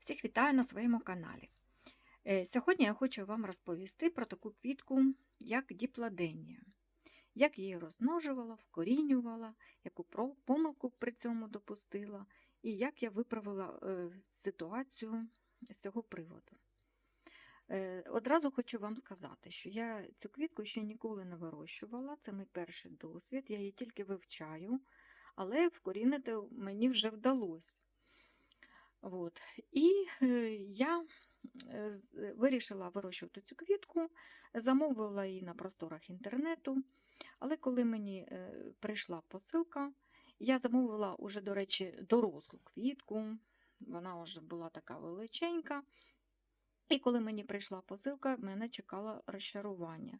Всіх вітаю на своєму каналі. Е, Сьогодні я хочу вам розповісти про таку квітку, як діпладенія. Як її розмножувала, вкорінювала, яку помилку при цьому допустила, і як я виправила е, ситуацію з цього приводу. Е, Одразу хочу вам сказати, що я цю квітку ще ніколи не вирощувала, це мій перший досвід, я її тільки вивчаю, але вкорінити мені вже вдалося. От. І е, я з- е, вирішила вирощувати цю квітку, замовила її на просторах інтернету. Але коли мені прийшла посилка, я замовила уже, до речі, дорослу квітку. Вона вже була така величенька. І коли мені прийшла посилка, мене чекало розчарування,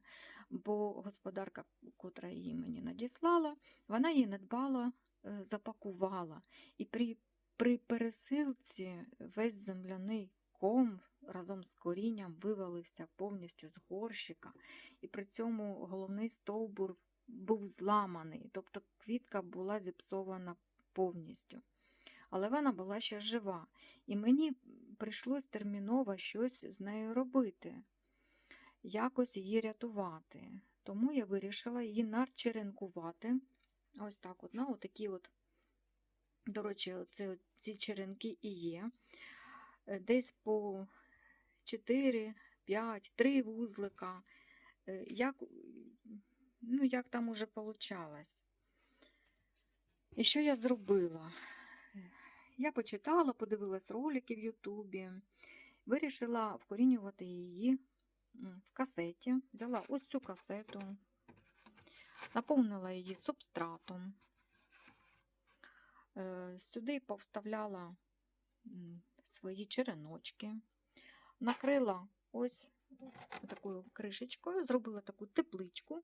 бо господарка, котра її мені надіслала, вона її недбало е, запакувала. І при при пересилці весь земляний ком разом з корінням вивалився повністю з горщика, і при цьому головний стовбур був зламаний, тобто квітка була зіпсована повністю. Але вона була ще жива, і мені прийшлось терміново щось з нею робити, якось її рятувати. Тому я вирішила її начеренкувати. Ось так от, на отакі от до речі, це, ці черенки і є. Е, Десь по 4, 5, 3 вузлика. Е, Як, ну, як там уже получалось. І що я зробила? Я почитала, подивилась ролики в Ютубі, вирішила вкорінювати її в касеті. Взяла ось цю касету, наповнила її субстратом. Е, Сюди повставляла свої череночки, накрила ось такою кришечкою, зробила таку тепличку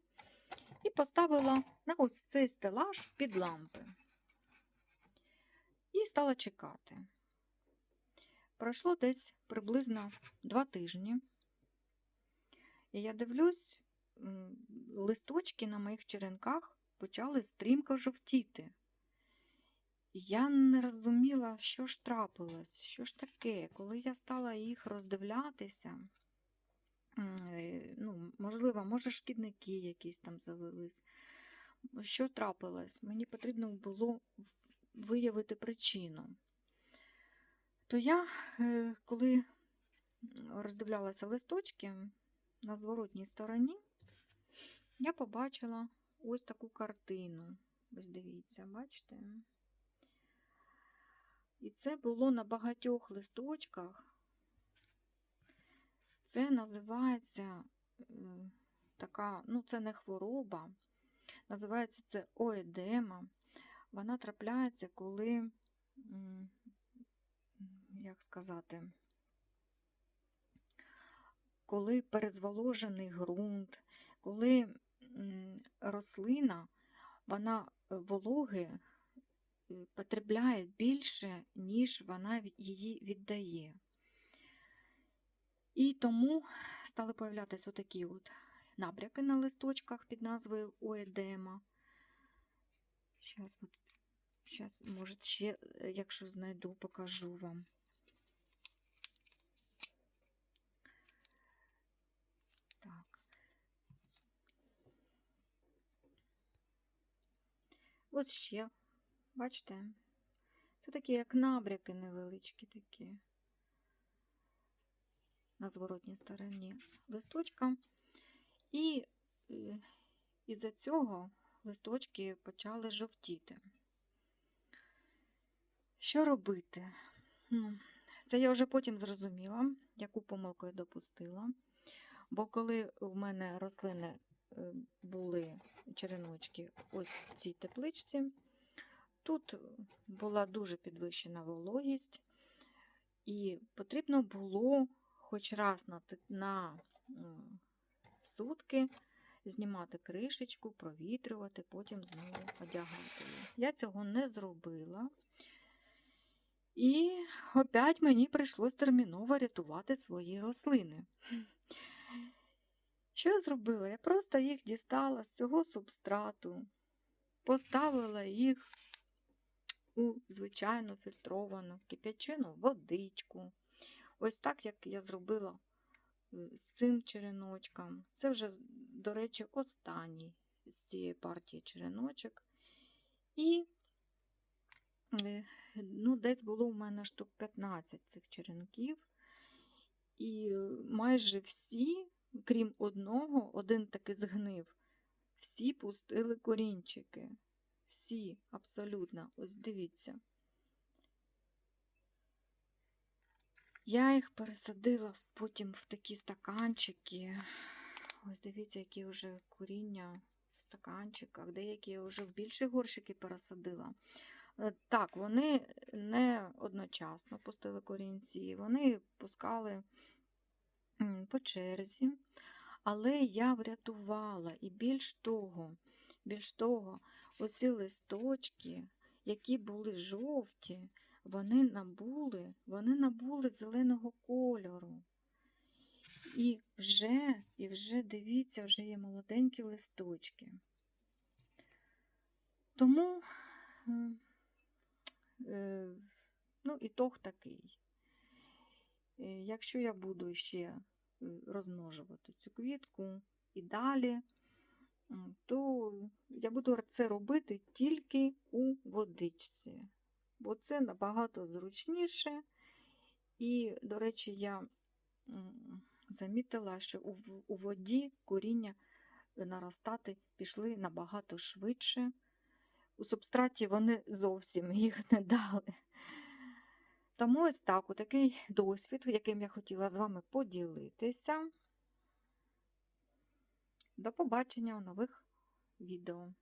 і поставила на ось цей стелаж під лампи. І стала чекати. Пройшло десь приблизно два тижні. І я дивлюсь, листочки на моїх черенках почали стрімко жовтіти. Я не розуміла, що ж трапилось, що ж таке. Коли я стала їх роздивлятися, е, ну, можливо, може, шкідники якісь там завелись. Що трапилось? Мені потрібно було виявити причину. То я, е, коли роздивлялася листочки на зворотній стороні, я побачила ось таку картину. Ось дивіться, бачите? І це було на багатьох листочках. Це називається така, ну, це не хвороба, називається це оедема. Вона трапляється, коли, як сказати, коли перезволожений ґрунт, коли рослина, вона е, вологи потребляє більше, ніж вона її віддає. І тому стали появлятися отакі от набряки на листочках під назвою оедема. Зараз, от, зараз, може, ще, е, якщо знайду, покажу вам. Так. Ось ще, бачите? Це такі, як набряки невеличкі такі. На зворотній стороні листочка. І е, із-за цього листочки почали жовтіти. Що робити? Ну, це я вже потім зрозуміла, яку помилку я допустила. Бо коли в мене рослини е, були череночки ось в цій тепличці, тут була дуже підвищена вологість, і потрібно було хоч раз на, на сутки знімати кришечку, провітрювати, потім знову одягати її. Я цього не зробила. І опять мені прийшлось терміново рятувати свої рослини. Що я зробила? Я просто їх дістала з цього субстрату, поставила їх у звичайну фільтровану кип'ячену водичку, Ось так, як я зробила е, з цим череночком. Це вже, до речі, останній з цієї партії череночок. І е, ну, десь було у мене штук 15 цих черенків. І е, майже всі, крім одного, один таки згнив, всі пустили корінчики. Всі, абсолютно. Ось дивіться. Я їх пересадила потім в такі стаканчики. Ось дивіться, які вже коріння в стаканчиках. Деякі я вже в більші горщики пересадила. Е, Так, вони не одночасно пустили корінці, вони пускали по черзі, але я врятувала. І більш того, більш того, оці листочки, які були жовті, вони набули, вони набули зеленого кольору. І вже, і вже дивіться, вже є молоденькі листочки. Тому, е, е, ну, ітог такий. Е, Якщо я буду ще розмножувати цю квітку і далі, то я буду це робити тільки у водичці, бо це набагато зручніше. І, до речі, я замітила, що у, воді коріння наростати пішли набагато швидше. У субстраті вони зовсім їх не дали. Тому ось так, такий досвід, яким я хотіла з вами поділитися. До побачення у нових відео.